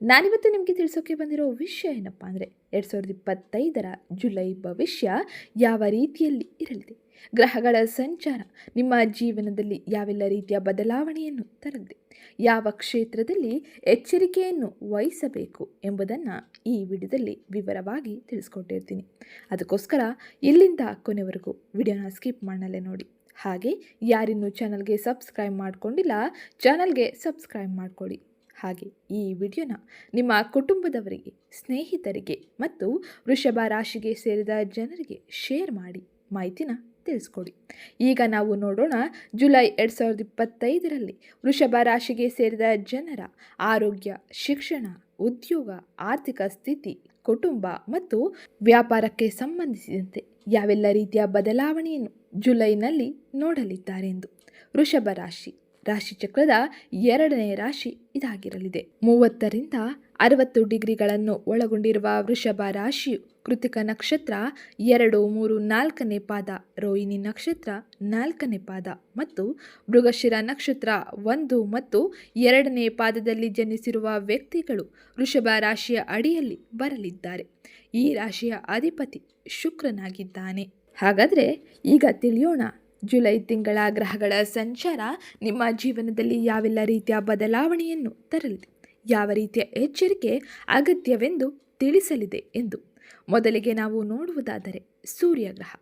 ನಾನಿವತ್ತು ನಿಮಗೆ ತಿಳಿಸೋಕೆ ಬಂದಿರೋ ವಿಷಯ ಏನಪ್ಪ ಅಂದರೆ ಎರಡು ಸಾವಿರದ ಇಪ್ಪತ್ತೈದರ ಜುಲೈ ಭವಿಷ್ಯ ಯಾವ ರೀತಿಯಲ್ಲಿ ಇರಲಿದೆ? ಗ್ರಹಗಳ ಸಂಚಾರ, ನಿಮ್ಮ ಜೀವನದಲ್ಲಿ ಯಾವೆಲ್ಲ ರೀತಿಯ ಬದಲಾವಣೆಯನ್ನು ತರಲಿದೆ? ಯಾವ ಕ್ಷೇತ್ರದಲ್ಲಿ ಎಚ್ಚರಿಕೆಯನ್ನು ವಹಿಸಬೇಕು ಎಂಬುದನ್ನು ಈ ವಿಡಿಯೋದಲ್ಲಿ ವಿವರವಾಗಿ ತಿಳಿಸ್ಕೊಟ್ಟಿರ್ತೀನಿ. ಅದಕ್ಕೋಸ್ಕರ ಇಲ್ಲಿಂದ ಕೊನೆವರೆಗೂ ವಿಡಿಯೋನ ಸ್ಕಿಪ್ ಮಾಡಲೇ ನೋಡಿ. ಹಾಗೆ ಯಾರಿನ್ನೂ ಚಾನಲ್ಗೆ ಸಬ್ಸ್ಕ್ರೈಬ್ ಮಾಡಿಕೊಂಡಿಲ್ಲ, ಚಾನಲ್ಗೆ ಸಬ್ಸ್ಕ್ರೈಬ್ ಮಾಡಿಕೊಳ್ಳಿ. ಹಾಗೆ ಈ ವಿಡಿಯೋನ ನಿಮ್ಮ ಕುಟುಂಬದವರಿಗೆ, ಸ್ನೇಹಿತರಿಗೆ ಮತ್ತು ವೃಷಭ ರಾಶಿಗೆ ಸೇರಿದ ಜನರಿಗೆ ಶೇರ್ ಮಾಡಿ ಮಾಹಿತಿನ ತಿಳಿಸ್ಕೊಡಿ. ಈಗ ನಾವು ನೋಡೋಣ ಜುಲೈ ಎರಡು ಸಾವಿರದ ಇಪ್ಪತ್ತೈದರಲ್ಲಿ ವೃಷಭ ರಾಶಿಗೆ ಸೇರಿದ ಜನರ ಆರೋಗ್ಯ, ಶಿಕ್ಷಣ, ಉದ್ಯೋಗ, ಆರ್ಥಿಕ ಸ್ಥಿತಿ, ಕುಟುಂಬ ಮತ್ತು ವ್ಯಾಪಾರಕ್ಕೆ ಸಂಬಂಧಿಸಿದಂತೆ ಯಾವೆಲ್ಲ ರೀತಿಯ ಬದಲಾವಣೆಯನ್ನು ಜುಲೈನಲ್ಲಿ ನೋಡಲಿದ್ದಾರೆಂದು ವೃಷಭ ರಾಶಿ ರಾಶಿಚಕ್ರದ ಎರಡನೇ ರಾಶಿ ಇದಾಗಿರಲಿದೆ. ಮೂವತ್ತರಿಂದ ಅರವತ್ತು ಡಿಗ್ರಿಗಳನ್ನು ಒಳಗೊಂಡಿರುವ ವೃಷಭ ರಾಶಿಯು ಕೃತಿಕ ನಕ್ಷತ್ರ ಎರಡು, ಮೂರು, ನಾಲ್ಕನೇ ಪಾದ, ರೋಹಿಣಿ ನಕ್ಷತ್ರ ನಾಲ್ಕನೇ ಪಾದ ಮತ್ತು ಮೃಗಶಿರ ನಕ್ಷತ್ರ ಒಂದು ಮತ್ತು ಎರಡನೇ ಪಾದದಲ್ಲಿ ಜನಿಸಿರುವ ವ್ಯಕ್ತಿಗಳು ವೃಷಭ ರಾಶಿಯ ಅಡಿಯಲ್ಲಿ ಬರಲಿದ್ದಾರೆ. ಈ ರಾಶಿಯ ಅಧಿಪತಿ ಶುಕ್ರನಾಗಿದ್ದಾನೆ. ಹಾಗಾದರೆ ಈಗ ತಿಳಿಯೋಣ ಜುಲೈ ತಿಂಗಳ ಗ್ರಹಗಳ ಸಂಚಾರ ನಿಮ್ಮ ಜೀವನದಲ್ಲಿ ಯಾವೆಲ್ಲ ರೀತಿಯ ಬದಲಾವಣೆಯನ್ನು ತರಲಿದೆ? ಯಾವ ರೀತಿಯ ಎಚ್ಚರಿಕೆ ಅಗತ್ಯವೆಂದು ತಿಳಿಸಲಿದೆ ಎಂದು. ಮೊದಲಿಗೆ ನಾವು ನೋಡುವುದಾದರೆ ಸೂರ್ಯಗ್ರಹ.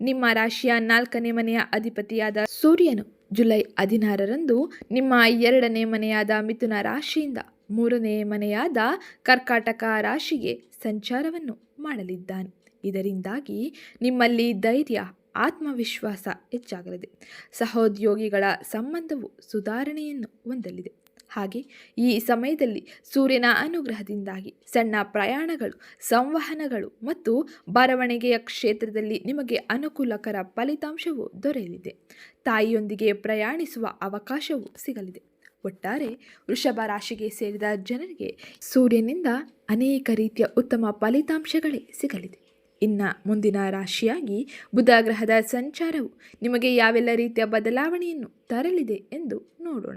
ನಿಮ್ಮ ರಾಶಿಯ ನಾಲ್ಕನೇ ಮನೆಯ ಅಧಿಪತಿಯಾದ ಸೂರ್ಯನು ಜುಲೈ ಹದಿನಾರರಂದು ನಿಮ್ಮ ಎರಡನೇ ಮನೆಯಾದ ಮಿಥುನ ರಾಶಿಯಿಂದ ಮೂರನೇ ಮನೆಯಾದ ಕರ್ಕಾಟಕ ರಾಶಿಗೆ ಸಂಚಾರವನ್ನು ಮಾಡಲಿದ್ದಾನೆ. ಇದರಿಂದಾಗಿ ನಿಮ್ಮಲ್ಲಿ ಧೈರ್ಯ ಆತ್ಮವಿಶ್ವಾಸ ಹೆಚ್ಚಾಗಲಿದೆ. ಸಹೋದ್ಯೋಗಿಗಳ ಸಂಬಂಧವು ಸುಧಾರಣೆಯನ್ನು ಹೊಂದಲಿದೆ. ಹಾಗೆ ಈ ಸಮಯದಲ್ಲಿ ಸೂರ್ಯನ ಅನುಗ್ರಹದಿಂದಾಗಿ ಸಣ್ಣ ಪ್ರಯಾಣಗಳು, ಸಂವಹನಗಳು ಮತ್ತು ಬರವಣಿಗೆಯ ಕ್ಷೇತ್ರದಲ್ಲಿ ನಿಮಗೆ ಅನುಕೂಲಕರ ಫಲಿತಾಂಶವು ದೊರೆಯಲಿದೆ. ತಾಯಿಯೊಂದಿಗೆ ಪ್ರಯಾಣಿಸುವ ಅವಕಾಶವು ಸಿಗಲಿದೆ. ಒಟ್ಟಾರೆ ವೃಷಭ ರಾಶಿಗೆ ಸೇರಿದ ಜನರಿಗೆ ಸೂರ್ಯನಿಂದ ಅನೇಕ ರೀತಿಯ ಉತ್ತಮ ಫಲಿತಾಂಶಗಳೇ ಸಿಗಲಿದೆ. ಇನ್ನು ಮುಂದಿನ ರಾಶಿಯಾಗಿ ಬುಧ ಗ್ರಹದ ಸಂಚಾರವು ನಿಮಗೆ ಯಾವೆಲ್ಲ ರೀತಿಯ ಬದಲಾವಣೆಯನ್ನು ತರಲಿದೆ ಎಂದು ನೋಡೋಣ.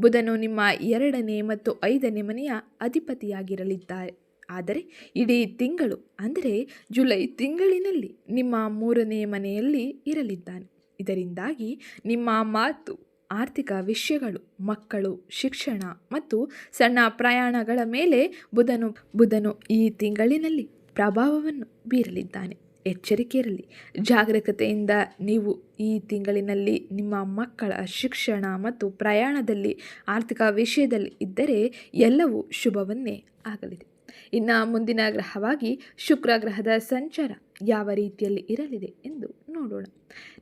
ಬುಧನು ನಿಮ್ಮ ಎರಡನೇ ಮತ್ತು ಐದನೇ ಮನೆಯ ಅಧಿಪತಿಯಾಗಿರಲಿದ್ದಾರೆ. ಆದರೆ ಇಡೀ ತಿಂಗಳು, ಅಂದರೆ ಜುಲೈ ತಿಂಗಳಿನಲ್ಲಿ ನಿಮ್ಮ ಮೂರನೇ ಮನೆಯಲ್ಲಿ ಇರಲಿದ್ದಾನೆ. ಇದರಿಂದಾಗಿ ನಿಮ್ಮ ಮಾತು, ಆರ್ಥಿಕ ವಿಷಯಗಳು, ಮಕ್ಕಳು, ಶಿಕ್ಷಣ ಮತ್ತು ಸಣ್ಣ ಪ್ರಯಾಣಗಳ ಮೇಲೆ ಬುಧನು ಬುಧನು ಈ ತಿಂಗಳಿನಲ್ಲಿ ಪ್ರಭಾವವನ್ನು ಬೀರಲಿದ್ದಾನೆ. ಎಚ್ಚರಿಕೆ ಇರಲಿ ಜಾಗರೂಕತೆಯಿಂದ ನೀವು ಈ ತಿಂಗಳಿನಲ್ಲಿ ನಿಮ್ಮ ಮಕ್ಕಳ ಶಿಕ್ಷಣ ಮತ್ತು ಪ್ರಯಾಣದಲ್ಲಿ, ಆರ್ಥಿಕ ವಿಷಯದಲ್ಲಿ ಇದ್ದರೆ ಎಲ್ಲವೂ ಶುಭವನ್ನೇ ಆಗಲಿದೆ. ಇನ್ನು ಮುಂದಿನ ಗ್ರಹವಾಗಿ ಶುಕ್ರ ಗ್ರಹದ ಸಂಚಾರ ಯಾವ ರೀತಿಯಲ್ಲಿ ಇರಲಿದೆ ಎಂದು ನೋಡೋಣ.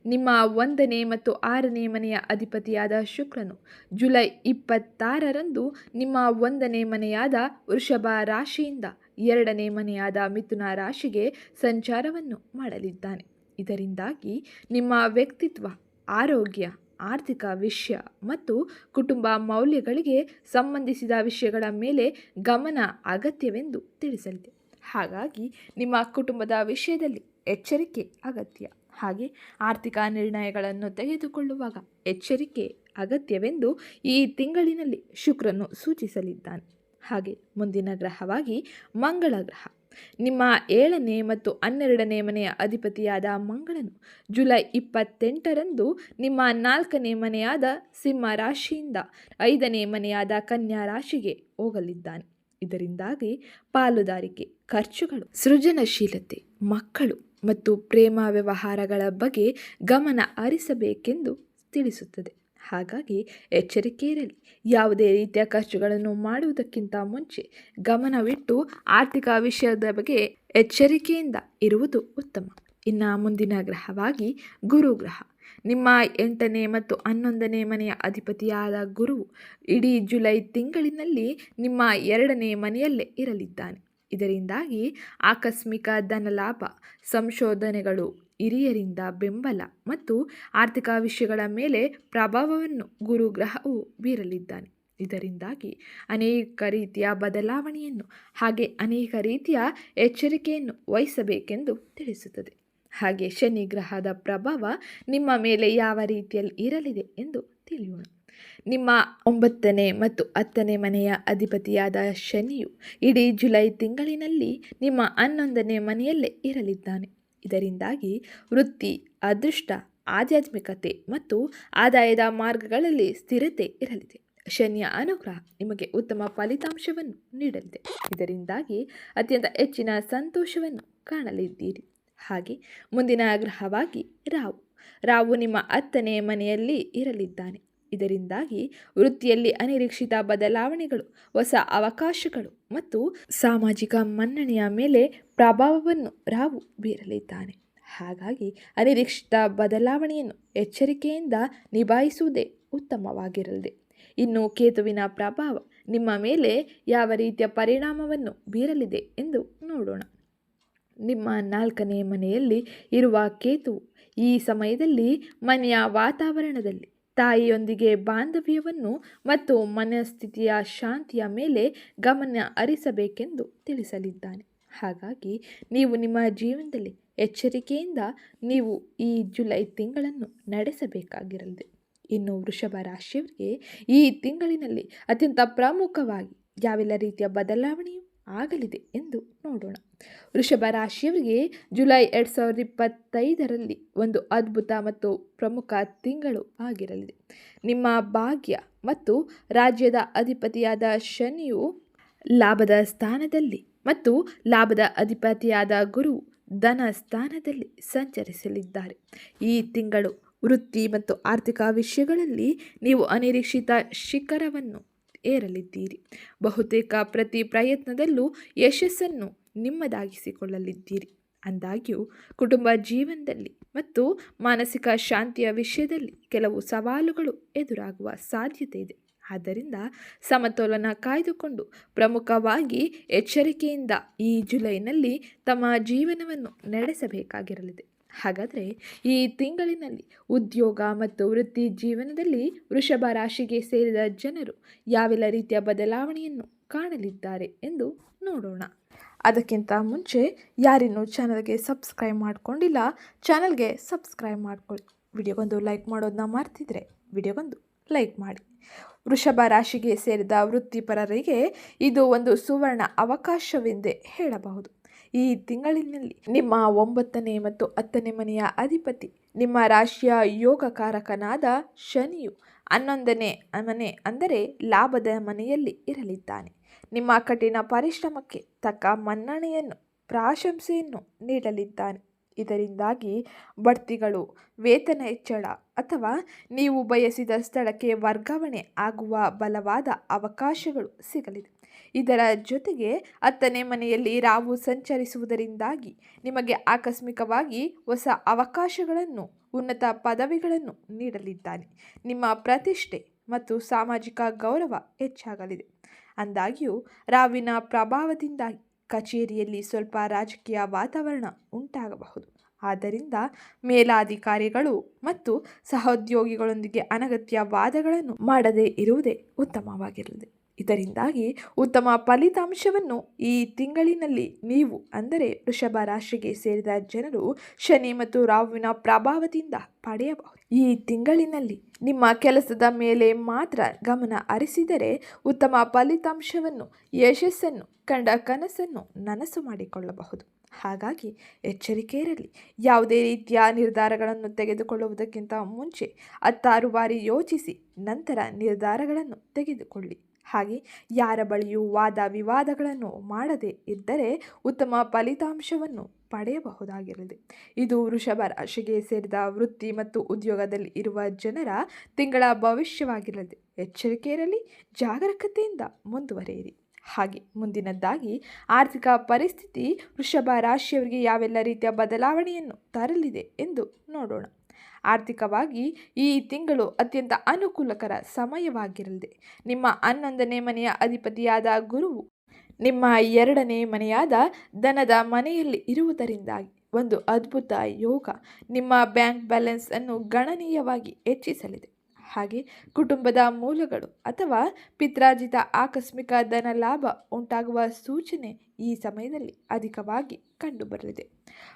ನಿಮ್ಮ ಒಂದನೇ ಮತ್ತು ಆರನೇ ಮನೆಯ ಅಧಿಪತಿಯಾದ ಶುಕ್ರನು ಜುಲೈ ಇಪ್ಪತ್ತಾರರಂದು ನಿಮ್ಮ ಒಂದನೇ ಮನೆಯಾದ ವೃಷಭ ರಾಶಿಯಿಂದ ಎರಡನೇ ಮನೆಯಾದ ಮಿಥುನ ರಾಶಿಗೆ ಸಂಚಾರವನ್ನು ಮಾಡಲಿದ್ದಾನೆ. ಇದರಿಂದಾಗಿ ನಿಮ್ಮ ವ್ಯಕ್ತಿತ್ವ, ಆರೋಗ್ಯ, ಆರ್ಥಿಕ ವಿಷಯ ಮತ್ತು ಕುಟುಂಬ ಮೌಲ್ಯಗಳಿಗೆ ಸಂಬಂಧಿಸಿದ ವಿಷಯಗಳ ಮೇಲೆ ಗಮನ ಅಗತ್ಯವೆಂದು ತಿಳಿಸಲಿದೆ. ಹಾಗಾಗಿ ನಿಮ್ಮ ಕುಟುಂಬದ ವಿಷಯದಲ್ಲಿ ಎಚ್ಚರಿಕೆ ಅಗತ್ಯ. ಹಾಗೆ ಆರ್ಥಿಕ ನಿರ್ಣಯಗಳನ್ನು ತೆಗೆದುಕೊಳ್ಳುವಾಗ ಎಚ್ಚರಿಕೆ ಅಗತ್ಯವೆಂದು ಈ ತಿಂಗಳಿನಲ್ಲಿ ಶುಕ್ರನು ಸೂಚಿಸಲಿದ್ದಾನೆ. ಹಾಗೆ ಮುಂದಿನ ಗ್ರಹವಾಗಿ ಮಂಗಳ ಗ್ರಹ. ನಿಮ್ಮ ಏಳನೇ ಮತ್ತು ಹನ್ನೆರಡನೇ ಮನೆಯ ಅಧಿಪತಿಯಾದ ಮಂಗಳನು ಜುಲೈ ಇಪ್ಪತ್ತೆಂಟರಂದು ನಿಮ್ಮ ನಾಲ್ಕನೇ ಮನೆಯಾದ ಸಿಂಹ ರಾಶಿಯಿಂದ ಐದನೇ ಮನೆಯಾದ ಕನ್ಯಾ ರಾಶಿಗೆ ಹೋಗಲಿದ್ದಾನೆ. ಇದರಿಂದಾಗಿ ಪಾಲುದಾರಿಕೆ, ಖರ್ಚುಗಳು, ಸೃಜನಶೀಲತೆ, ಮಕ್ಕಳು ಮತ್ತು ಪ್ರೇಮ ವ್ಯವಹಾರಗಳ ಬಗ್ಗೆ ಗಮನ ಹರಿಸಬೇಕೆಂದು ತಿಳಿಸುತ್ತದೆ. ಹಾಗಾಗಿ ಎಚ್ಚರಿಕೆ ಇರಲಿ ಯಾವುದೇ ರೀತಿಯ ಖರ್ಚುಗಳನ್ನು ಮಾಡುವುದಕ್ಕಿಂತ ಮುಂಚೆ ಗಮನವಿಟ್ಟು ಆರ್ಥಿಕ ವಿಷಯದ ಬಗ್ಗೆ ಎಚ್ಚರಿಕೆಯಿಂದ ಇರುವುದು ಉತ್ತಮ. ಇನ್ನು ಮುಂದಿನ ಗ್ರಹವಾಗಿ ಗುರು ಗ್ರಹ. ನಿಮ್ಮ ಎಂಟನೇ ಮತ್ತು ಹನ್ನೊಂದನೇ ಮನೆಯ ಅಧಿಪತಿಯಾದ ಗುರು ಇಡೀ ಜುಲೈ ತಿಂಗಳಿನಲ್ಲಿ ನಿಮ್ಮ ಎರಡನೇ ಮನೆಯಲ್ಲೇ ಇರಲಿದ್ದಾನೆ. ಇದರಿಂದಾಗಿ ಆಕಸ್ಮಿಕ ಧನಲಾಭ, ಸಂಶೋಧನೆಗಳು ಹಿರಿಯರಿಂದ ಬೆಂಬಲ ಮತ್ತು ಆರ್ಥಿಕ ವಿಷಯಗಳ ಮೇಲೆ ಪ್ರಭಾವವನ್ನು ಗುರು ಗ್ರಹವು ಬೀರಲಿದ್ದಾನೆ. ಇದರಿಂದಾಗಿ ಅನೇಕ ರೀತಿಯ ಬದಲಾವಣೆಯನ್ನು ಹಾಗೆ ಅನೇಕ ರೀತಿಯ ಎಚ್ಚರಿಕೆಯನ್ನು ವಹಿಸಬೇಕೆಂದು ತಿಳಿಸುತ್ತದೆ. ಹಾಗೆ ಶನಿ ಗ್ರಹದ ಪ್ರಭಾವ ನಿಮ್ಮ ಮೇಲೆ ಯಾವ ರೀತಿಯಲ್ಲಿ ಇರಲಿದೆ ಎಂದು ತಿಳಿಯೋಣ. ನಿಮ್ಮ ಒಂಬತ್ತನೇ ಮತ್ತು ಹತ್ತನೇ ಮನೆಯ ಅಧಿಪತಿಯಾದ ಶನಿಯು ಇಡೀ ಜುಲೈ ತಿಂಗಳಿನಲ್ಲಿ ನಿಮ್ಮ ಹನ್ನೊಂದನೇ ಮನೆಯಲ್ಲೇ ಇರಲಿದ್ದಾನೆ. ಇದರಿಂದಾಗಿ ವೃತ್ತಿ, ಅದೃಷ್ಟ, ಆಧ್ಯಾತ್ಮಿಕತೆ ಮತ್ತು ಆದಾಯದ ಮಾರ್ಗಗಳಲ್ಲಿ ಸ್ಥಿರತೆ ಇರಲಿದೆ. ಶನಿಯ ಅನುಗ್ರಹ ನಿಮಗೆ ಉತ್ತಮ ಫಲಿತಾಂಶವನ್ನು ನೀಡಲಿದೆ. ಇದರಿಂದಾಗಿ ಅತ್ಯಂತ ಹೆಚ್ಚಿನ ಸಂತೋಷವನ್ನು ಕಾಣಲಿದ್ದೀರಿ. ಹಾಗೆ ಮುಂದಿನ ಗ್ರಹವಾಗಿ ರಾವು ರಾವು ನಿಮ್ಮ ಹತ್ತನೇ ಮನೆಯಲ್ಲಿ ಇರಲಿದ್ದಾನೆ. ಇದರಿಂದಾಗಿ ವೃತ್ತಿಯಲ್ಲಿ ಅನಿರೀಕ್ಷಿತ ಬದಲಾವಣೆಗಳು, ಹೊಸ ಅವಕಾಶಗಳು ಮತ್ತು ಸಾಮಾಜಿಕ ಮನ್ನಣೆಯ ಮೇಲೆ ಪ್ರಭಾವವನ್ನು ರಾವು ಬೀರಲಿದ್ದಾನೆ. ಹಾಗಾಗಿ ಅನಿರೀಕ್ಷಿತ ಬದಲಾವಣೆಯನ್ನು ಎಚ್ಚರಿಕೆಯಿಂದ ನಿಭಾಯಿಸುವುದೇ ಉತ್ತಮವಾಗಿರಲಿದೆ. ಇನ್ನು ಕೇತುವಿನ ಪ್ರಭಾವ ನಿಮ್ಮ ಮೇಲೆ ಯಾವ ರೀತಿಯ ಪರಿಣಾಮವನ್ನು ಬೀರಲಿದೆ ಎಂದು ನೋಡೋಣ. ನಿಮ್ಮ ನಾಲ್ಕನೇ ಮನೆಯಲ್ಲಿ ಇರುವ ಕೇತು ಈ ಸಮಯದಲ್ಲಿ ಮನೆಯ ವಾತಾವರಣದಲ್ಲಿ ತಾಯಿಯೊಂದಿಗೆ ಬಾಂಧವ್ಯವನ್ನು ಮತ್ತು ಮನಸ್ಥಿತಿಯ ಶಾಂತಿಯ ಮೇಲೆ ಗಮನ ಹರಿಸಬೇಕೆಂದು ತಿಳಿಸಲಿದ್ದಾನೆ. ಹಾಗಾಗಿ ನೀವು ನಿಮ್ಮ ಜೀವನದಲ್ಲಿ ಎಚ್ಚರಿಕೆಯಿಂದ ನೀವು ಈ ಜುಲೈ ತಿಂಗಳನ್ನು ನಡೆಸಬೇಕಾಗಿರಲಿದೆ. ಇನ್ನು ವೃಷಭ ರಾಶಿಯವರಿಗೆ ಈ ತಿಂಗಳಿನಲ್ಲಿ ಅತ್ಯಂತ ಪ್ರಮುಖವಾಗಿ ಯಾವೆಲ್ಲ ರೀತಿಯ ಬದಲಾವಣೆಯು ಆಗಲಿದೆ ಎಂದು ನೋಡೋಣ. ವೃಷಭ ರಾಶಿಯವರಿಗೆ ಜುಲೈ ಎರಡು ಸಾವಿರದ ಇಪ್ಪತ್ತೈದರಲ್ಲಿ ಒಂದು ಅದ್ಭುತ ಮತ್ತು ಪ್ರಮುಖ ತಿಂಗಳು ಆಗಿರಲಿದೆ. ನಿಮ್ಮ ಭಾಗ್ಯ ಮತ್ತು ರಾಜ್ಯದ ಅಧಿಪತಿಯಾದ ಶನಿಯು ಲಾಭದ ಸ್ಥಾನದಲ್ಲಿ ಮತ್ತು ಲಾಭದ ಅಧಿಪತಿಯಾದ ಗುರು ಧನ ಸ್ಥಾನದಲ್ಲಿ ಸಂಚರಿಸಲಿದ್ದಾರೆ. ಈ ತಿಂಗಳು ವೃತ್ತಿ ಮತ್ತು ಆರ್ಥಿಕ ವಿಷಯಗಳಲ್ಲಿ ನೀವು ಅನಿರೀಕ್ಷಿತ ಶಿಖರವನ್ನು ಏರಲಿದ್ದೀರಿ. ಬಹುತೇಕ ಪ್ರತಿ ಪ್ರಯತ್ನದಲ್ಲೂ ಯಶಸ್ಸನ್ನು ನಿಮ್ಮದಾಗಿಸಿಕೊಳ್ಳಲಿದ್ದೀರಿ. ಅಂದಾಗ್ಯೂ, ಕುಟುಂಬ ಜೀವನದಲ್ಲಿ ಮತ್ತು ಮಾನಸಿಕ ಶಾಂತಿಯ ವಿಷಯದಲ್ಲಿ ಕೆಲವು ಸವಾಲುಗಳು ಎದುರಾಗುವ ಸಾಧ್ಯತೆ ಇದೆ. ಆದ್ದರಿಂದ ಸಮತೋಲನ ಕಾಯ್ದುಕೊಂಡು ಪ್ರಮುಖವಾಗಿ ಎಚ್ಚರಿಕೆಯಿಂದ ಈ ಜುಲೈನಲ್ಲಿ ತಮ್ಮ ಜೀವನವನ್ನು ನಡೆಸಬೇಕಾಗಿರಲಿದೆ. ಹಾಗಾದರೆ ಈ ತಿಂಗಳಿನಲ್ಲಿ ಉದ್ಯೋಗ ಮತ್ತು ವೃತ್ತಿ ಜೀವನದಲ್ಲಿ ವೃಷಭ ರಾಶಿಗೆ ಸೇರಿದ ಜನರು ಯಾವೆಲ್ಲ ರೀತಿಯ ಬದಲಾವಣೆಯನ್ನು ಕಾಣಲಿದ್ದಾರೆ ಎಂದು ನೋಡೋಣ. ಅದಕ್ಕಿಂತ ಮುಂಚೆ ಯಾರಿನ್ನೂ ಚಾನಲ್ಗೆ ಸಬ್ಸ್ಕ್ರೈಬ್ ಮಾಡಿಕೊಂಡಿಲ್ಲ, ಚಾನಲ್ಗೆ ಸಬ್ಸ್ಕ್ರೈಬ್ ಮಾಡ್ಕೊಳ್ಳಿ. ವಿಡಿಯೋಗೊಂದು ಲೈಕ್ ಮಾಡೋದನ್ನ ಮರ್ತಿದ್ರೆ ವಿಡಿಯೋಗೊಂದು ಲೈಕ್ ಮಾಡಿ. ವೃಷಭ ರಾಶಿಗೆ ಸೇರಿದ ವೃತ್ತಿಪರರಿಗೆ ಇದು ಒಂದು ಸುವರ್ಣ ಅವಕಾಶವೆಂದೇ ಹೇಳಬಹುದು. ಈ ತಿಂಗಳಿನಲ್ಲಿ ನಿಮ್ಮ ಒಂಬತ್ತನೇ ಮತ್ತು ಹತ್ತನೇ ಮನೆಯ ಅಧಿಪತಿ, ನಿಮ್ಮ ರಾಶಿಯ ಯೋಗಕಾರಕನಾದ ಶನಿಯು ಹನ್ನೊಂದನೇ ಮನೆ ಅಂದರೆ ಲಾಭದ ಮನೆಯಲ್ಲಿ ಇರಲಿದ್ದಾನೆ. ನಿಮ್ಮ ಕಠಿಣ ಪರಿಶ್ರಮಕ್ಕೆ ತಕ್ಕ ಮನ್ನಣೆಯನ್ನು, ಪ್ರಾಶಂಸೆಯನ್ನು ನೀಡಲಿದ್ದಾನೆ. ಇದರಿಂದಾಗಿ ಬಡ್ತಿಗಳು, ವೇತನ ಹೆಚ್ಚಳ ಅಥವಾ ನೀವು ಬಯಸಿದ ಸ್ಥಳಕ್ಕೆ ವರ್ಗಾವಣೆ ಆಗುವ ಬಲವಾದ ಅವಕಾಶಗಳು ಸಿಗಲಿದೆ. ಇದರ ಜೊತೆಗೆ ಹತ್ತನೇ ಮನೆಯಲ್ಲಿ ರಾವು ಸಂಚರಿಸುವುದರಿಂದಾಗಿ ನಿಮಗೆ ಆಕಸ್ಮಿಕವಾಗಿ ಹೊಸ ಅವಕಾಶಗಳನ್ನು, ಉನ್ನತ ಪದವಿಗಳನ್ನು ನೀಡಲಿದ್ದಾನೆ. ನಿಮ್ಮ ಪ್ರತಿಷ್ಠೆ ಮತ್ತು ಸಾಮಾಜಿಕ ಗೌರವ ಹೆಚ್ಚಾಗಲಿದೆ. ಅಂದಾಗ್ಯೂ, ರಾವಿನ ಪ್ರಭಾವದಿಂದಾಗಿ ಕಚೇರಿಯಲ್ಲಿ ಸ್ವಲ್ಪ ರಾಜಕೀಯ ವಾತಾವರಣ ಉಂಟಾಗಬಹುದು. ಆದ್ದರಿಂದ ಮೇಲಾಧಿಕಾರಿಗಳು ಮತ್ತು ಸಹೋದ್ಯೋಗಿಗಳೊಂದಿಗೆ ಅನಗತ್ಯ ವಾದಗಳನ್ನು ಮಾಡದೇ ಇರುವುದೇ ಉತ್ತಮವಾಗಿರಲಿದೆ. ಇದರಿಂದಾಗಿ ಉತ್ತಮ ಫಲಿತಾಂಶವನ್ನು ಈ ತಿಂಗಳಿನಲ್ಲಿ ನೀವು, ಅಂದರೆ ವೃಷಭ ರಾಶಿಗೆ ಸೇರಿದ ಜನರು ಶನಿ ಮತ್ತು ರಾಹುವಿನ ಪ್ರಭಾವದಿಂದ ಪಡೆಯಬಹುದು. ಈ ತಿಂಗಳಿನಲ್ಲಿ ನಿಮ್ಮ ಕೆಲಸದ ಮೇಲೆ ಮಾತ್ರ ಗಮನ ಹರಿಸಿದರೆ ಉತ್ತಮ ಫಲಿತಾಂಶವನ್ನು, ಯಶಸ್ಸನ್ನು ಕಂಡ ಕನಸನ್ನು ನನಸು ಮಾಡಿಕೊಳ್ಳಬಹುದು. ಹಾಗಾಗಿ ಎಚ್ಚರಿಕೆ ಇರಲಿ ಯಾವುದೇ ರೀತಿಯ ನಿರ್ಧಾರಗಳನ್ನು ತೆಗೆದುಕೊಳ್ಳುವುದಕ್ಕಿಂತ ಮುಂಚೆ ಹತ್ತಾರು ಬಾರಿ ಯೋಚಿಸಿ, ನಂತರ ನಿರ್ಧಾರಗಳನ್ನು ತೆಗೆದುಕೊಳ್ಳಿ. ಹಾಗೆ ಯಾರ ಬಳಿಯೂ ವಾದ ವಿವಾದಗಳನ್ನು ಮಾಡದೇ ಇದ್ದರೆ ಉತ್ತಮ ಫಲಿತಾಂಶವನ್ನು ಪಡೆಯಬಹುದಾಗಿರಲಿದೆ. ಇದು ವೃಷಭ ರಾಶಿಗೆ ಸೇರಿದ ವೃತ್ತಿ ಮತ್ತು ಉದ್ಯೋಗದಲ್ಲಿ ಇರುವ ಜನರ ತಿಂಗಳ ಭವಿಷ್ಯವಾಗಿರಲಿದೆ. ಎಚ್ಚರಿಕೆ ಇರಲಿ ಜಾಗರೂಕತೆಯಿಂದ ಮುಂದುವರಿಯಿರಿ. ಹಾಗೆ ಮುಂದಿನದ್ದಾಗಿ, ಆರ್ಥಿಕ ಪರಿಸ್ಥಿತಿ ವೃಷಭ ರಾಶಿಯವರಿಗೆ ಯಾವೆಲ್ಲ ರೀತಿಯ ಬದಲಾವಣೆಯನ್ನು ತರಲಿದೆ ಎಂದು ನೋಡೋಣ. ಆರ್ಥಿಕವಾಗಿ ಈ ತಿಂಗಳು ಅತ್ಯಂತ ಅನುಕೂಲಕರ ಸಮಯವಾಗಿರಲಿದೆ. ನಿಮ್ಮ ಹನ್ನೊಂದನೇ ಮನೆಯ ಅಧಿಪತಿಯಾದ ಗುರುವು ನಿಮ್ಮ ಎರಡನೇ ಮನೆಯಾದ ದನದ ಮನೆಯಲ್ಲಿ ಇರುವುದರಿಂದಾಗಿ ಒಂದು ಅದ್ಭುತ ಯೋಗ ನಿಮ್ಮ ಬ್ಯಾಂಕ್ ಬ್ಯಾಲೆನ್ಸ್ ಅನ್ನು ಗಣನೀಯವಾಗಿ ಹೆಚ್ಚಿಸಲಿದೆ. ಹಾಗೆ ಕುಟುಂಬದ ಮೂಲಗಳು ಅಥವಾ ಪಿತ್ರಾರ್ಜಿತ ಆಕಸ್ಮಿಕ ಧನ ಲಾಭ ಉಂಟಾಗುವ ಸೂಚನೆ ಈ ಸಮಯದಲ್ಲಿ ಅಧಿಕವಾಗಿ ಕಂಡುಬರಲಿದೆ.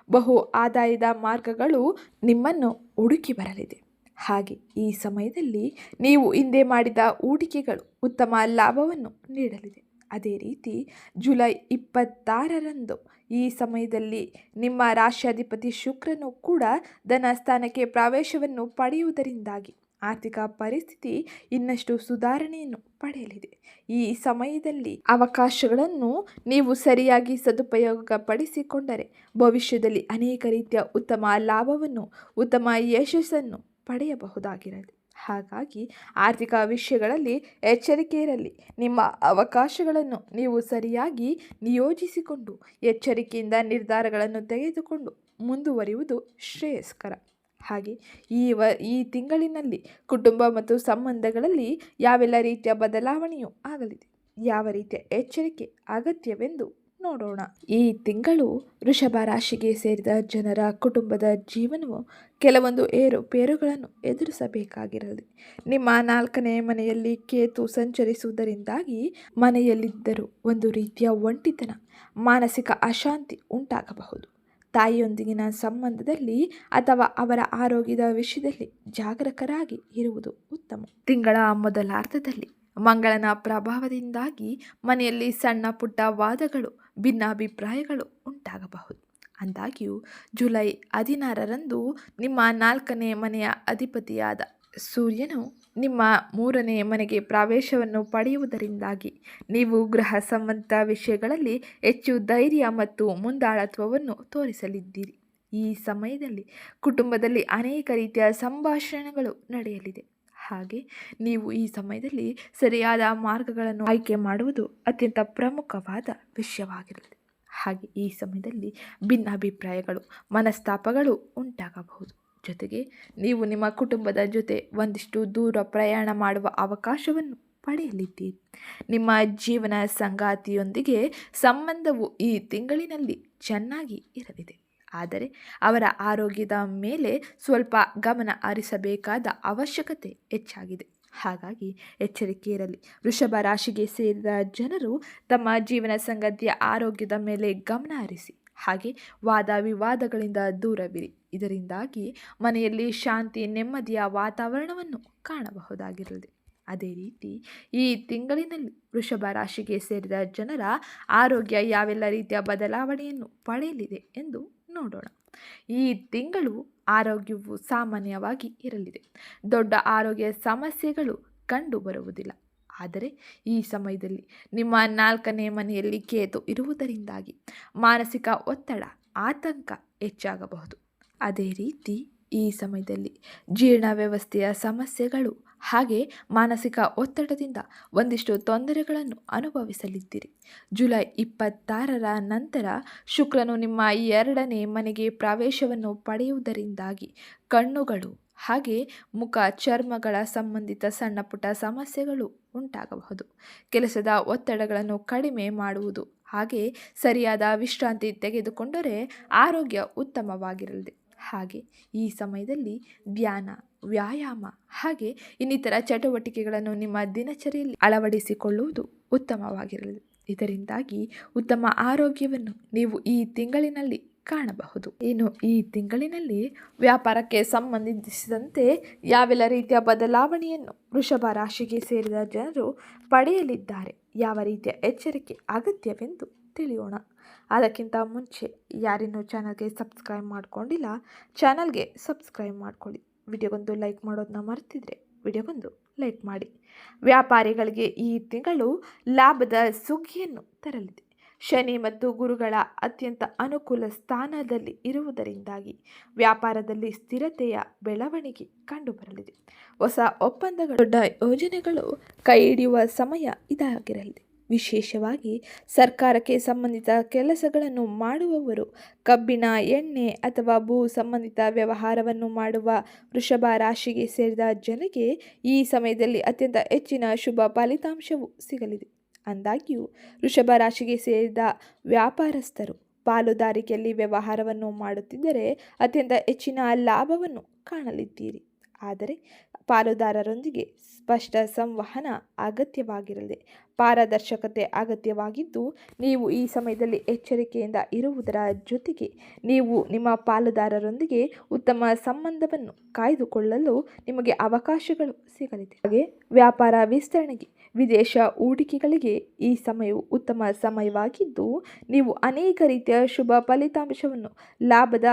ಬಹು ಆದಾಯದ ಮಾರ್ಗಗಳು ನಿಮ್ಮನ್ನು ಹುಡುಕಿ ಬರಲಿದೆ. ಹಾಗೆ ಈ ಸಮಯದಲ್ಲಿ ನೀವು ಹಿಂದೆ ಮಾಡಿದ ಹೂಡಿಕೆಗಳು ಉತ್ತಮ ಲಾಭವನ್ನು ನೀಡಲಿದೆ. ಅದೇ ರೀತಿ ಜುಲೈ ಇಪ್ಪತ್ತಾರರಂದು ಈ ಸಮಯದಲ್ಲಿ ನಿಮ್ಮ ರಾಶ್ಯಾಧಿಪತಿ ಶುಕ್ರನು ಕೂಡ ಧನಸ್ಥಾನಕ್ಕೆ ಪ್ರವೇಶವನ್ನು ಪಡೆಯುವುದರಿಂದಾಗಿ ಆರ್ಥಿಕ ಪರಿಸ್ಥಿತಿ ಇನ್ನಷ್ಟು ಸುಧಾರಣೆಯನ್ನು ಪಡೆಯಲಿದೆ. ಈ ಸಮಯದಲ್ಲಿ ಅವಕಾಶಗಳನ್ನು ನೀವು ಸರಿಯಾಗಿ ಸದುಪಯೋಗಪಡಿಸಿಕೊಂಡರೆ ಭವಿಷ್ಯದಲ್ಲಿ ಅನೇಕ ರೀತಿಯ ಉತ್ತಮ ಲಾಭವನ್ನು, ಉತ್ತಮ ಯಶಸ್ಸನ್ನು ಪಡೆಯಬಹುದಾಗಿರಲಿ. ಹಾಗಾಗಿ ಆರ್ಥಿಕ ವಿಷಯಗಳಲ್ಲಿ ಎಚ್ಚರಿಕೆ ಇರಲಿ ನಿಮ್ಮ ಅವಕಾಶಗಳನ್ನು ನೀವು ಸರಿಯಾಗಿ ನಿಯೋಜಿಸಿಕೊಂಡು, ಎಚ್ಚರಿಕೆಯಿಂದ ನಿರ್ಧಾರಗಳನ್ನು ತೆಗೆದುಕೊಂಡು ಮುಂದುವರಿಯುವುದು ಶ್ರೇಯಸ್ಕರ. ಹಾಗೆ ಈ ವ, ಈ ತಿಂಗಳಿನಲ್ಲಿ ಕುಟುಂಬ ಮತ್ತು ಸಂಬಂಧಗಳಲ್ಲಿ ಯಾವೆಲ್ಲ ರೀತಿಯ ಬದಲಾವಣೆಯೂ ಆಗಲಿದೆ? ಯಾವ ರೀತಿಯ ಎಚ್ಚರಿಕೆ ಅಗತ್ಯವೆಂದು ನೋಡೋಣ. ಈ ತಿಂಗಳು ವೃಷಭ ರಾಶಿಗೆ ಸೇರಿದ ಜನರ ಕುಟುಂಬದ ಜೀವನವು ಕೆಲವೊಂದು ಏರುಪೇರುಗಳನ್ನು ಎದುರಿಸಬೇಕಾಗಿರಲಿ. ನಿಮ್ಮ ನಾಲ್ಕನೇ ಮನೆಯಲ್ಲಿ ಕೇತು ಸಂಚರಿಸುವುದರಿಂದಾಗಿ ಮನೆಯಲ್ಲಿದ್ದರೂ ಒಂದು ರೀತಿಯ ಒಂಟಿತನ, ಮಾನಸಿಕ ಅಶಾಂತಿ ಉಂಟಾಗಬಹುದು. ತಾಯಿಯೊಂದಿಗಿನ ಸಂಬಂಧದಲ್ಲಿ ಅಥವಾ ಅವರ ಆರೋಗ್ಯದ ವಿಷಯದಲ್ಲಿ ಜಾಗರೂಕರಾಗಿ ಇರುವುದು ಉತ್ತಮ. ತಿಂಗಳ ಮೊದಲಾರ್ಧದಲ್ಲಿ ಮಂಗಳನ ಪ್ರಭಾವದಿಂದಾಗಿ ಮನೆಯಲ್ಲಿ ಸಣ್ಣ ಪುಟ್ಟ ವಾದಗಳು, ಭಿನ್ನಾಭಿಪ್ರಾಯಗಳು ಉಂಟಾಗಬಹುದು. ಅಂದಾಗ್ಯೂ ಜುಲೈ ಹದಿನಾರರಂದು ನಿಮ್ಮ ನಾಲ್ಕನೇ ಮನೆಯ ಅಧಿಪತಿಯಾದ ಸೂರ್ಯನು ನಿಮ್ಮ ಮೂರನೇ ಮನೆಗೆ ಪ್ರವೇಶವನ್ನು ಪಡೆಯುವುದರಿಂದಾಗಿ ನೀವು ಗೃಹ ಸಂಬಂಧ ವಿಷಯಗಳಲ್ಲಿ ಹೆಚ್ಚು ಧೈರ್ಯ ಮತ್ತು ಮುಂದಾಳತ್ವವನ್ನು ತೋರಿಸಲಿದ್ದೀರಿ. ಈ ಸಮಯದಲ್ಲಿ ಕುಟುಂಬದಲ್ಲಿ ಅನೇಕ ರೀತಿಯ ಸಂಭಾಷಣೆಗಳು ನಡೆಯಲಿದೆ. ಹಾಗೆ ನೀವು ಈ ಸಮಯದಲ್ಲಿ ಸರಿಯಾದ ಮಾರ್ಗಗಳನ್ನು ಆಯ್ಕೆ ಮಾಡುವುದು ಅತ್ಯಂತ ಪ್ರಮುಖವಾದ ವಿಷಯವಾಗಿರಲಿದೆ. ಹಾಗೆ ಈ ಸಮಯದಲ್ಲಿ ಭಿನ್ನಾಭಿಪ್ರಾಯಗಳು, ಮನಸ್ತಾಪಗಳು ಉಂಟಾಗಬಹುದು. ಜೊತೆಗೆ ನೀವು ನಿಮ್ಮ ಕುಟುಂಬದ ಜೊತೆ ಒಂದಿಷ್ಟು ದೂರ ಪ್ರಯಾಣ ಮಾಡುವ ಅವಕಾಶವನ್ನು ಪಡೆಯಲಿದ್ದೀರಿ. ನಿಮ್ಮ ಜೀವನ ಸಂಗಾತಿಯೊಂದಿಗೆ ಸಂಬಂಧವು ಈ ತಿಂಗಳಿನಲ್ಲಿ ಚೆನ್ನಾಗಿ ಇರಲಿದೆ. ಆದರೆ ಅವರ ಆರೋಗ್ಯದ ಮೇಲೆ ಸ್ವಲ್ಪ ಗಮನ ಹರಿಸಬೇಕಾದ ಅವಶ್ಯಕತೆ ಹೆಚ್ಚಾಗಿದೆ. ಹಾಗಾಗಿ ಎಚ್ಚರಿಕೆ ಇರಲಿ. ವೃಷಭ ರಾಶಿಗೆ ಸೇರಿದ ಜನರು ತಮ್ಮ ಜೀವನ ಸಂಗತಿಯ ಆರೋಗ್ಯದ ಮೇಲೆ ಗಮನ ಹರಿಸಿ. ಹಾಗೆ ವಾದ ವಿವಾದಗಳಿಂದ ದೂರವಿರಿ. ಇದರಿಂದಾಗಿ ಮನೆಯಲ್ಲಿ ಶಾಂತಿ, ನೆಮ್ಮದಿಯ ವಾತಾವರಣವನ್ನು ಕಾಣಬಹುದಾಗಿರಲಿ. ಅದೇ ರೀತಿ ಈ ತಿಂಗಳಿನಲ್ಲಿ ವೃಷಭ ರಾಶಿಗೆ ಸೇರಿದ ಜನರ ಆರೋಗ್ಯ ಯಾವೆಲ್ಲ ರೀತಿಯ ಬದಲಾವಣೆಯನ್ನು ಪಡೆಯಲಿದೆ ಎಂದು ನೋಡೋಣ. ಈ ತಿಂಗಳು ಆರೋಗ್ಯವು ಸಾಮಾನ್ಯವಾಗಿ ಇರಲಿದೆ. ದೊಡ್ಡ ಆರೋಗ್ಯ ಸಮಸ್ಯೆಗಳು ಕಂಡು ಬರುವುದಿಲ್ಲ ಆದರೆ ಈ ಸಮಯದಲ್ಲಿ ನಿಮ್ಮ ನಾಲ್ಕನೇ ಮನೆಯಲ್ಲಿ ಕೇತು ಇರುವುದರಿಂದಾಗಿ ಮಾನಸಿಕ ಒತ್ತಡ, ಆತಂಕ ಹೆಚ್ಚಾಗಬಹುದು. ಅದೇ ರೀತಿ ಈ ಸಮಯದಲ್ಲಿ ಜೀರ್ಣ ವ್ಯವಸ್ಥೆಯ ಸಮಸ್ಯೆಗಳು ಹಾಗೆ ಮಾನಸಿಕ ಒತ್ತಡದಿಂದ ಒಂದಿಷ್ಟು ತೊಂದರೆಗಳನ್ನು ಅನುಭವಿಸಲಿದ್ದೀರಿ. ಜುಲೈ ಇಪ್ಪತ್ತಾರರ ನಂತರ ಶುಕ್ರನು ನಿಮ್ಮ ಎರಡನೇ ಮನೆಗೆ ಪ್ರವೇಶವನ್ನು ಪಡೆಯುವುದರಿಂದಾಗಿ ಕಣ್ಣುಗಳು ಹಾಗೆ ಮುಖ ಚರ್ಮಗಳ ಸಂಬಂಧಿತ ಸಣ್ಣ ಪುಟ್ಟ ಸಮಸ್ಯೆಗಳು ಉಂಟಾಗಬಹುದು. ಕೆಲಸದ ಒತ್ತಡಗಳನ್ನು ಕಡಿಮೆ ಮಾಡುವುದು ಹಾಗೆ ಸರಿಯಾದ ವಿಶ್ರಾಂತಿ ತೆಗೆದುಕೊಂಡರೆ ಆರೋಗ್ಯ ಉತ್ತಮವಾಗಿರಲಿದೆ ಹಾಗೆ ಈ ಸಮಯದಲ್ಲಿ ಧ್ಯಾನ ವ್ಯಾಯಾಮ, ಹಾಗೆ ಇನ್ನಿತರ ಚಟುವಟಿಕೆಗಳನ್ನು ನಿಮ್ಮ ದಿನಚರಿಯಲ್ಲಿ ಅಳವಡಿಸಿಕೊಳ್ಳುವುದು ಉತ್ತಮವಾಗಿರಲಿ. ಇದರಿಂದಾಗಿ ಉತ್ತಮ ಆರೋಗ್ಯವನ್ನು ನೀವು ಈ ತಿಂಗಳಿನಲ್ಲಿ ಕಾಣಬಹುದು. ಇನ್ನು ಈ ತಿಂಗಳಿನಲ್ಲಿ ವ್ಯಾಪಾರಕ್ಕೆ ಸಂಬಂಧಿಸಿದಂತೆ ಯಾವೆಲ್ಲ ರೀತಿಯ ಬದಲಾವಣೆಯನ್ನು ವೃಷಭ ರಾಶಿಗೆ ಸೇರಿದ ಜನರು ಪಡೆಯಲಿದ್ದಾರೆ, ಯಾವ ರೀತಿಯ ಎಚ್ಚರಿಕೆ ಅಗತ್ಯವೆಂದು ತಿಳಿಯೋಣ. ಅದಕ್ಕಿಂತ ಮುಂಚೆ ಯಾರಿನ್ನೂ ಚಾನಲ್ಗೆ ಸಬ್ಸ್ಕ್ರೈಬ್ ಮಾಡಿಕೊಂಡಿಲ್ಲ ಚಾನಲ್ಗೆ ಸಬ್ಸ್ಕ್ರೈಬ್ ಮಾಡ್ಕೊಳ್ಳಿ. ವಿಡಿಯೋಗೊಂದು ಲೈಕ್ ಮಾಡೋದನ್ನ ಮರ್ತಿದ್ರೆ ವಿಡಿಯೋಗೊಂದು ಲೈಕ್ ಮಾಡಿ. ವ್ಯಾಪಾರಿಗಳಿಗೆ ಈ ತಿಂಗಳು ಲಾಭದ ಸುಗ್ಗಿಯನ್ನು ತರಲಿದೆ. ಶನಿ ಮತ್ತು ಗುರುಗಳ ಅತ್ಯಂತ ಅನುಕೂಲ ಸ್ಥಾನದಲ್ಲಿ ಇರುವುದರಿಂದಾಗಿ ವ್ಯಾಪಾರದಲ್ಲಿ ಸ್ಥಿರತೆಯ ಬೆಳವಣಿಗೆ ಕಂಡುಬರಲಿದೆ. ಹೊಸ ಒಪ್ಪಂದಗಳು ದೊಡ್ಡ ಯೋಜನೆಗಳು ಕೈ ಹಿಡಿಯುವ ಸಮಯ ಇದಾಗಿರಲಿದೆ. ವಿಶೇಷವಾಗಿ ಸರ್ಕಾರಕ್ಕೆ ಸಂಬಂಧಿತ ಕೆಲಸಗಳನ್ನು ಮಾಡುವವರು, ಕಬ್ಬಿಣ, ಎಣ್ಣೆ ಅಥವಾ ಭೂ ಸಂಬಂಧಿತ ವ್ಯವಹಾರವನ್ನು ಮಾಡುವ ವೃಷಭ ರಾಶಿಗೆ ಸೇರಿದ ಜನರಿಗೆ ಈ ಸಮಯದಲ್ಲಿ ಅತ್ಯಂತ ಹೆಚ್ಚಿನ ಶುಭ ಫಲಿತಾಂಶವು ಸಿಗಲಿದೆ. ಅಂದಾಗ್ಯೂ, ವೃಷಭ ರಾಶಿಗೆ ಸೇರಿದ ವ್ಯಾಪಾರಸ್ಥರು ಪಾಲುದಾರಿಕೆಯಲ್ಲಿ ವ್ಯವಹಾರವನ್ನು ಮಾಡುತ್ತಿದ್ದರೆ ಅತ್ಯಂತ ಹೆಚ್ಚಿನ ಲಾಭವನ್ನು ಕಾಣಲಿದ್ದೀರಿ. ಆದರೆ, ಪಾಲುದಾರರೊಂದಿಗೆ ಸ್ಪಷ್ಟ ಸಂವಹನ ಅಗತ್ಯವಾಗಿರಲಿದೆ ಪಾರದರ್ಶಕತೆ ಅಗತ್ಯವಾಗಿದ್ದು, ನೀವು ಈ ಸಮಯದಲ್ಲಿ ಎಚ್ಚರಿಕೆಯಿಂದ ಇರುವುದರ ಜೊತೆಗೆ ನೀವು ನಿಮ್ಮ ಪಾಲುದಾರರೊಂದಿಗೆ ಉತ್ತಮ ಸಂಬಂಧವನ್ನು ಕಾಯ್ದುಕೊಳ್ಳಲು ನಿಮಗೆ ಅವಕಾಶಗಳು ಸಿಗಲಿದೆ. ಹಾಗೆ ವ್ಯಾಪಾರ ವಿಸ್ತರಣೆಗೆ, ವಿದೇಶ ಹೂಡಿಕೆಗಳಿಗೆ ಈ ಸಮಯವು ಉತ್ತಮ ಸಮಯವಾಗಿದ್ದು, ನೀವು ಅನೇಕ ರೀತಿಯ ಶುಭ ಫಲಿತಾಂಶವನ್ನು, ಲಾಭದ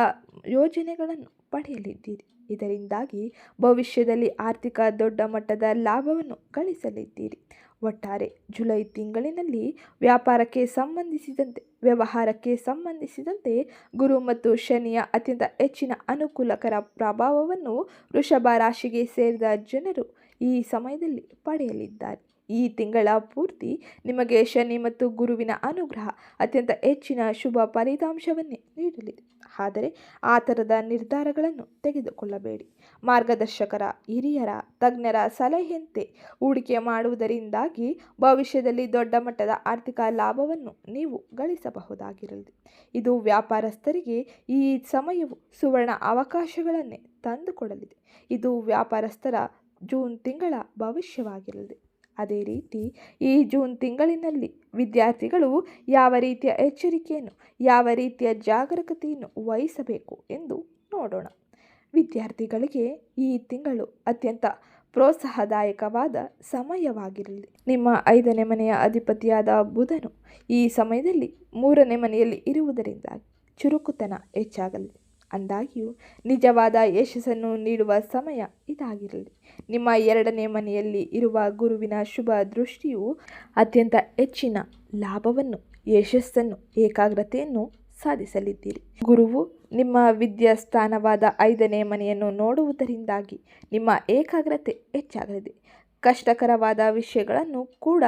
ಯೋಜನೆಗಳನ್ನು ಪಡೆಯಲಿದ್ದೀರಿ. ಇದರಿಂದಾಗಿ ಭವಿಷ್ಯದಲ್ಲಿ ಆರ್ಥಿಕ ದೊಡ್ಡ ಮಟ್ಟದ ಲಾಭವನ್ನು ಗಳಿಸಲಿದ್ದೀರಿ. ಒಟ್ಟಾರೆ ಜುಲೈ ತಿಂಗಳಿನಲ್ಲಿ ವ್ಯಾಪಾರಕ್ಕೆ ಸಂಬಂಧಿಸಿದಂತೆ, ವ್ಯವಹಾರಕ್ಕೆ ಸಂಬಂಧಿಸಿದಂತೆ ಗುರು ಮತ್ತು ಶನಿಯ ಅತ್ಯಂತ ಹೆಚ್ಚಿನ ಅನುಕೂಲಕರ ಪ್ರಭಾವವನ್ನು ವೃಷಭ ರಾಶಿಗೆ ಸೇರಿದ ಜನರು ಈ ಸಮಯದಲ್ಲಿ ಪಡೆಯಲಿದ್ದಾರೆ. ಈ ತಿಂಗಳ ಪೂರ್ತಿ ನಿಮಗೆ ಶನಿ ಮತ್ತು ಗುರುವಿನ ಅನುಗ್ರಹ ಅತ್ಯಂತ ಹೆಚ್ಚಿನ ಶುಭ ಫಲಿತಾಂಶವನ್ನೇ ನೀಡಲಿದೆ. ಆದರೆ ಆ ಥರದ ನಿರ್ಧಾರಗಳನ್ನು ತೆಗೆದುಕೊಳ್ಳಬೇಡಿ. ಮಾರ್ಗದರ್ಶಕರ, ಹಿರಿಯರ, ತಜ್ಞರ ಸಲಹೆಯಂತೆ ಹೂಡಿಕೆ ಮಾಡುವುದರಿಂದಾಗಿ ಭವಿಷ್ಯದಲ್ಲಿ ದೊಡ್ಡ ಮಟ್ಟದ ಆರ್ಥಿಕ ಲಾಭವನ್ನು ನೀವು ಗಳಿಸಬಹುದಾಗಿರಲಿದೆ ಇದು ವ್ಯಾಪಾರಸ್ಥರಿಗೆ ಈ ಸಮಯವು ಸುವರ್ಣ ಅವಕಾಶಗಳನ್ನೇ ತಂದುಕೊಡಲಿದೆ. ಇದು ವ್ಯಾಪಾರಸ್ಥರ ಜೂನ್ ತಿಂಗಳ ಭವಿಷ್ಯವಾಗಿರಲಿದೆ ಅದೇ ರೀತಿ ಈ ಜೂನ್ ತಿಂಗಳಿನಲ್ಲಿ ವಿದ್ಯಾರ್ಥಿಗಳು ಯಾವ ರೀತಿಯ ಎಚ್ಚರಿಕೆಯನ್ನು, ಯಾವ ರೀತಿಯ ಜಾಗರೂಕತೆಯನ್ನು ವಹಿಸಬೇಕು ಎಂದು ನೋಡೋಣ. ವಿದ್ಯಾರ್ಥಿಗಳಿಗೆ ಈ ತಿಂಗಳು ಅತ್ಯಂತ ಪ್ರೋತ್ಸಾಹದಾಯಕವಾದ ಸಮಯವಾಗಿರಲಿ. ನಿಮ್ಮ ಐದನೇ ಮನೆಯ ಅಧಿಪತಿಯಾದ ಬುಧನು ಈ ಸಮಯದಲ್ಲಿ ಮೂರನೇ ಮನೆಯಲ್ಲಿ ಇರುವುದರಿಂದ ಚುರುಕುತನ ಹೆಚ್ಚಾಗಲಿದೆ ಅಂದಾಗ್ಯೂ ನಿಜವಾದ ಯಶಸ್ಸನ್ನು ನೀಡುವ ಸಮಯ ಇದಾಗಿರಲಿ. ನಿಮ್ಮ ಎರಡನೇ ಮನೆಯಲ್ಲಿ ಇರುವ ಗುರುವಿನ ಶುಭ ದೃಷ್ಟಿಯು ಅತ್ಯಂತ ಹೆಚ್ಚಿನ ಲಾಭವನ್ನು, ಯಶಸ್ಸನ್ನು, ಏಕಾಗ್ರತೆಯನ್ನು ಸಾಧಿಸಲಿದ್ದೀರಿ. ಗುರುವು ನಿಮ್ಮ ವಿದ್ಯಾ ಸ್ಥಾನವಾದ ಐದನೇ ಮನೆಯನ್ನು ನೋಡುವುದರಿಂದಾಗಿ ನಿಮ್ಮ ಏಕಾಗ್ರತೆ ಹೆಚ್ಚಾಗಲಿದೆ. ಕಷ್ಟಕರವಾದ ವಿಷಯಗಳನ್ನು ಕೂಡ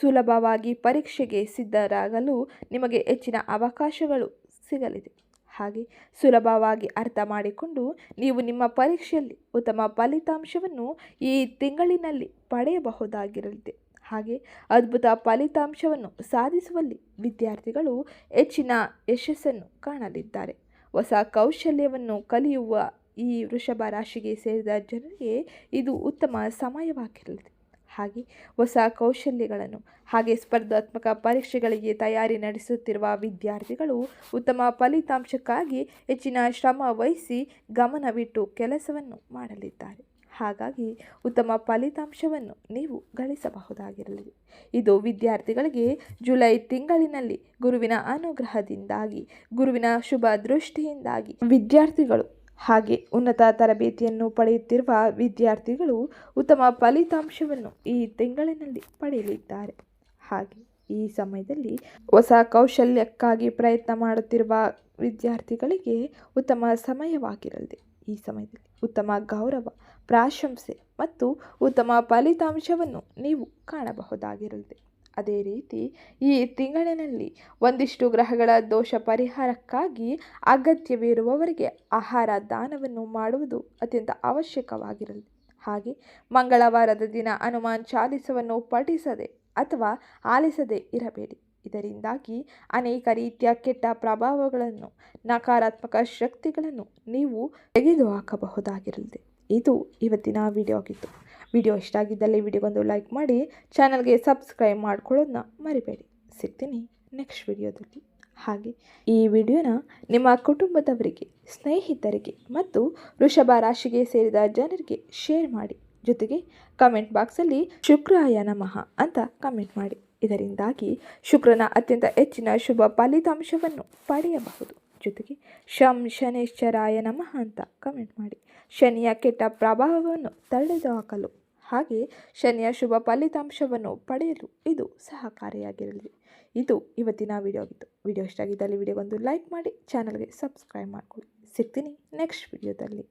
ಸುಲಭವಾಗಿ ಪರೀಕ್ಷೆಗೆ ಸಿದ್ಧರಾಗಲು ನಿಮಗೆ ಹೆಚ್ಚಿನ ಅವಕಾಶಗಳು ಸಿಗಲಿದೆ. ಹಾಗೆ ಸುಲಭವಾಗಿ ಅರ್ಥ ಮಾಡಿಕೊಂಡು ನೀವು ನಿಮ್ಮ ಪರೀಕ್ಷೆಯಲ್ಲಿ ಉತ್ತಮ ಫಲಿತಾಂಶವನ್ನು ಈ ತಿಂಗಳಿನಲ್ಲಿ ಪಡೆಯಬಹುದಾಗಿರಲಿದೆ. ಹಾಗೆ ಅದ್ಭುತ ಫಲಿತಾಂಶವನ್ನು ಸಾಧಿಸುವಲ್ಲಿ ವಿದ್ಯಾರ್ಥಿಗಳು ಹೆಚ್ಚಿನ ಯಶಸ್ಸನ್ನು ಕಾಣಲಿದ್ದಾರೆ. ಹೊಸ ಕೌಶಲ್ಯವನ್ನು ಕಲಿಯುವ ಈ ವೃಷಭ ರಾಶಿಗೆ ಸೇರಿದ ಜನರಿಗೆ ಇದು ಉತ್ತಮ ಸಮಯವಾಗಿರಲಿದೆ. ಹಾಗೆ ಹೊಸ ಕೌಶಲ್ಯಗಳನ್ನು ಹಾಗೆ ಸ್ಪರ್ಧಾತ್ಮಕ ಪರೀಕ್ಷೆಗಳಿಗೆ ತಯಾರಿ ನಡೆಸುತ್ತಿರುವ ವಿದ್ಯಾರ್ಥಿಗಳು ಉತ್ತಮ ಫಲಿತಾಂಶಕ್ಕಾಗಿ ಹೆಚ್ಚಿನ ಶ್ರಮ ವಹಿಸಿ ಗಮನವಿಟ್ಟು ಕೆಲಸವನ್ನು ಮಾಡಲಿದ್ದಾರೆ. ಹಾಗಾಗಿ ಉತ್ತಮ ಫಲಿತಾಂಶವನ್ನು ನೀವು ಗಳಿಸಬಹುದಾಗಿರಲಿದೆ ಇದು ವಿದ್ಯಾರ್ಥಿಗಳಿಗೆ ಜುಲೈ ತಿಂಗಳಿನಲ್ಲಿ ಗುರುವಿನ ಅನುಗ್ರಹದಿಂದಾಗಿ, ಗುರುವಿನ ಶುಭ ದೃಷ್ಟಿಯಿಂದಾಗಿ ವಿದ್ಯಾರ್ಥಿಗಳು ಹಾಗೆ ಉನ್ನತ ತರಬೇತಿಯನ್ನು ಪಡೆಯುತ್ತಿರುವ ವಿದ್ಯಾರ್ಥಿಗಳು ಉತ್ತಮ ಫಲಿತಾಂಶವನ್ನು ಈ ತಿಂಗಳಿನಲ್ಲಿ ಪಡೆಯಲಿದ್ದಾರೆ. ಹಾಗೆ ಈ ಸಮಯದಲ್ಲಿ ಹೊಸ ಕೌಶಲ್ಯಕ್ಕಾಗಿ ಪ್ರಯತ್ನ ಮಾಡುತ್ತಿರುವ ವಿದ್ಯಾರ್ಥಿಗಳಿಗೆ ಉತ್ತಮ ಸಮಯವಾಗಿರಲಿದೆ. ಈ ಸಮಯದಲ್ಲಿ ಉತ್ತಮ ಗೌರವ, ಪ್ರಾಶಂಸೆ ಮತ್ತು ಉತ್ತಮ ಫಲಿತಾಂಶವನ್ನು ನೀವು ಕಾಣಬಹುದಾಗಿರಲಿದೆ. ಅದೇ ರೀತಿ ಈ ತಿಂಗಳಿನಲ್ಲಿ ಒಂದಿಷ್ಟು ಗ್ರಹಗಳ ದೋಷ ಪರಿಹಾರಕ್ಕಾಗಿ ಅಗತ್ಯವಿರುವವರಿಗೆ ಆಹಾರ ದಾನವನ್ನು ಮಾಡುವುದು ಅತ್ಯಂತ ಅವಶ್ಯಕವಾಗಿರಲಿ. ಹಾಗೆ ಮಂಗಳವಾರದ ದಿನ ಹನುಮಾನ್ ಚಾಲಿಸವನ್ನು ಪಠಿಸದೆ ಅಥವಾ ಆಲಿಸದೆ ಇರಬೇಡಿ. ಇದರಿಂದಾಗಿ ಅನೇಕ ರೀತಿಯ ಕೆಟ್ಟ ಪ್ರಭಾವಗಳನ್ನು, ನಕಾರಾತ್ಮಕ ಶಕ್ತಿಗಳನ್ನು ನೀವು ತೆಗೆದುಹಾಕಬಹುದಾಗಿರಲಿದೆ ಇದು ಇವತ್ತಿನ ವಿಡಿಯೋ ಆಗಿತ್ತು. ವಿಡಿಯೋ ಇಷ್ಟ ಆಗಿದ್ದಲ್ಲಿ ವಿಡಿಯೋಗೊಂದು ಲೈಕ್ ಮಾಡಿ ಚಾನಲ್ಗೆ ಸಬ್ಸ್ಕ್ರೈಬ್ ಮಾಡ್ಕೊಳ್ಳೋದನ್ನ ಮರಿಬೇಡಿ. ಸಿಗ್ತೀನಿ ನೆಕ್ಸ್ಟ್ ವಿಡಿಯೋದಲ್ಲಿ. ಹಾಗೆ ಈ ವಿಡಿಯೋನ ನಿಮ್ಮ ಕುಟುಂಬದವರಿಗೆ, ಸ್ನೇಹಿತರಿಗೆ ಮತ್ತು ವೃಷಭ ರಾಶಿಗೆ ಸೇರಿದ ಜನರಿಗೆ ಶೇರ್ ಮಾಡಿ. ಜೊತೆಗೆ ಕಮೆಂಟ್ ಬಾಕ್ಸಲ್ಲಿ ಶುಕ್ರಾಯ ನಮಃ ಅಂತ ಕಮೆಂಟ್ ಮಾಡಿ. ಇದರಿಂದಾಗಿ ಶುಕ್ರನ ಅತ್ಯಂತ ಹೆಚ್ಚಿನ ಶುಭ ಫಲಿತಾಂಶವನ್ನು ಪಡೆಯಬಹುದು. ಜೊತೆಗೆ ಶಂ ಶನೇಶ್ವರಾಯ ನಮಃ ಅಂತ ಕಮೆಂಟ್ ಮಾಡಿ. ಶನಿಯ ಕೆಟ್ಟ ಪ್ರಭಾವವನ್ನು ತಡೆದುಹಾಕಲು ಹಾಗೆ ಶನಿಯ ಶುಭ ಫಲಿತಾಂಶವನ್ನು ಪಡೆಯಲು ಇದು ಸಹಕಾರಿಯಾಗಿರಲಿ. ಇದು ಇವತ್ತಿನ ವಿಡಿಯೋ ಆಗಿತ್ತು. ವಿಡಿಯೋ ಇಷ್ಟ ಆಗಿದ್ದಲ್ಲಿ ವಿಡಿಯೋಗೊಂದು ಲೈಕ್ ಮಾಡಿ ಚಾನಲ್ಗೆ ಸಬ್ಸ್ಕ್ರೈಬ್ ಮಾಡ್ಕೊಳ್ಳಿ. ಸಿಗ್ತೀನಿ ನೆಕ್ಸ್ಟ್ ವಿಡಿಯೋದಲ್ಲಿ